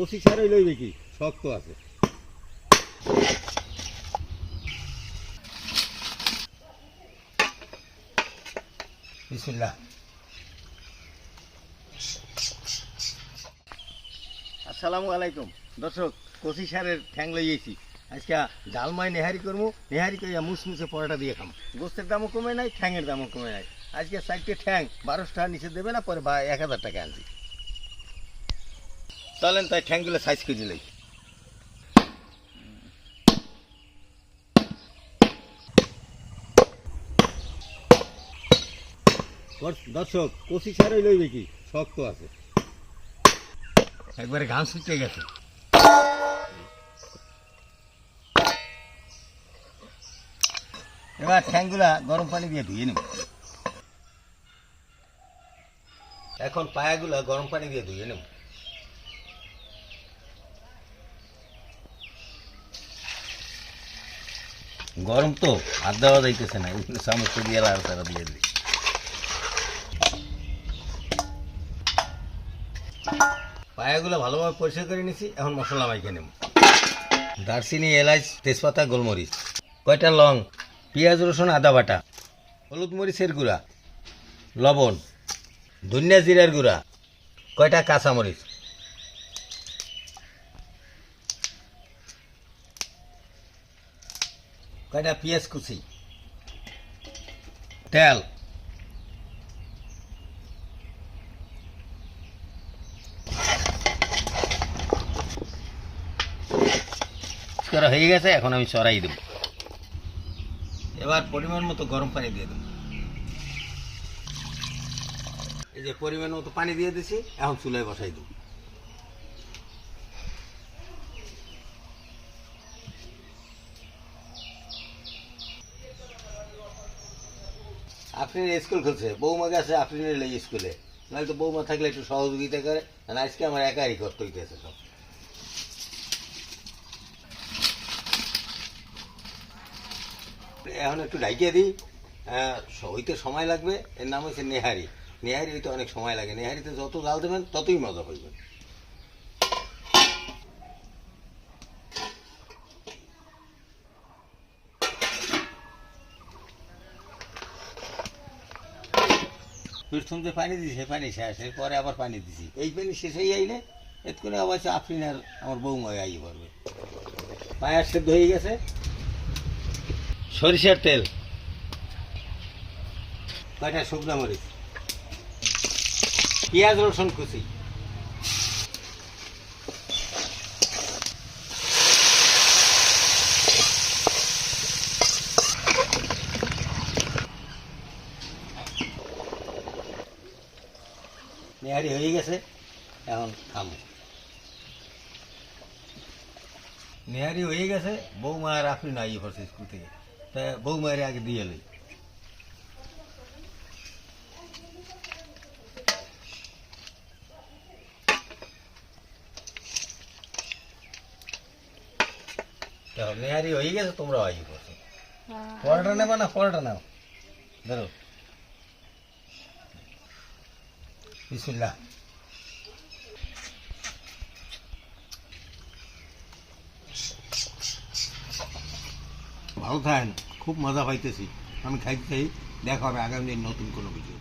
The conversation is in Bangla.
কচি সারই লইবে কি শক্ত আছে। আসসালামু আলাইকুম। দর্শক, কচি সারের ঠ্যাং লইয়েছি আজকে ডালমাই নেহারি করব নেহারি করিয়া মুসমুসে পরোটা দিয়ে খাম। গোস্তের দামও কমে নাই ঠ্যাংয়ের দামও কমে নাই। আজকে চারটে ঠ্যাং, বারোশো টাকা নিচে দেবে না, পরে এক হাজার টাকা আনছি। চলেন তাই ঠ্যাংগুলো সাইজ করে দিলেই দর্শক কচি সারই লইবে কি? শক্ত আছে। একবারে ঘাম শুকিয়ে গেছে। এবার ঠ্যাংগুলা গরম পানি দিয়ে ধুয়ে নেব। এখন পায়াগুলা গরম পানি দিয়ে ধুয়ে নেব। গরম তো হাত দেওয়া যাইতেছে না চামচ দিয়ে আর তারা দিয়ে দিই। পায়াগুলো ভালোভাবে পরিষ্কার করে নিছি এখন মশলা মাইকে নেব। দারচিনি এলাচ তেজপাতা গোলমরিচ। কয়টা লং? পেঁয়াজ রসুন আদা বাটা। হলুদ মরিচের গুঁড়া। লবণ। ধনিয়া জিরার গুঁড়া। কয়টা কাঁচামরিচ? কয়টা? পেঁয়াজ কুচি। তেল। করা হয়ে গেছে এখন আমি চড়াই দেব। এবার পরিমাণ মতো গরম পানি দিয়ে দেব। এই যে পরিমাণ মতো পানি দিয়ে দিছি এখন চুলায় বসাই দেব। আপনি স্কুল খুলছে। বৌমা গেছে আপনি স্কুলে। নাহলে তো বৌমা থাকলে একটু সহযোগিতা করে আর আজকে আমার একাই করতে হইতেছে সব। এখন একটু ডাইকিয়ে দিই। আহ, হইতে সময় লাগবে। এর নাম হচ্ছে নেহারি। নেহারি হইতে অনেক সময় লাগে। নেহারিতে যত জাল দেবেন ততই মজা হইবে প্রথম যে পানি দিছি পানি শেষ। এরপরে আবার পানি দিছি। এই পানি শেষ হয়ে আইলে এতক্ষণে অবশ্য আফরিন আর আমার বউ বৌমা আই পারবে পায়ের সেদ্ধ হয়ে গেছে। সরিষার তেল। কয়টা? শুকনো মরিচ। পেঁয়াজ, রসুন কুচি। নেহারি হয়ে গেছে এখন খামো নেহারি হয়ে গেছে বৌমা আর আপনি নাই পড়ছে স্কুল থেকে। তা বৌমায়ের আগে দিয়ে লই। তা নেহারি হয়ে গেছে তোমরা আই পড়ছো পরোটা নেবা না পরোটা নাও। ধরো। বিসমিল্লাহ। ভালো থাকেন, খুব মজা পাইতেছি। আমি খাইতে চাই, দেখা হবে আগামী দিন নতুন কোনো ভিডিও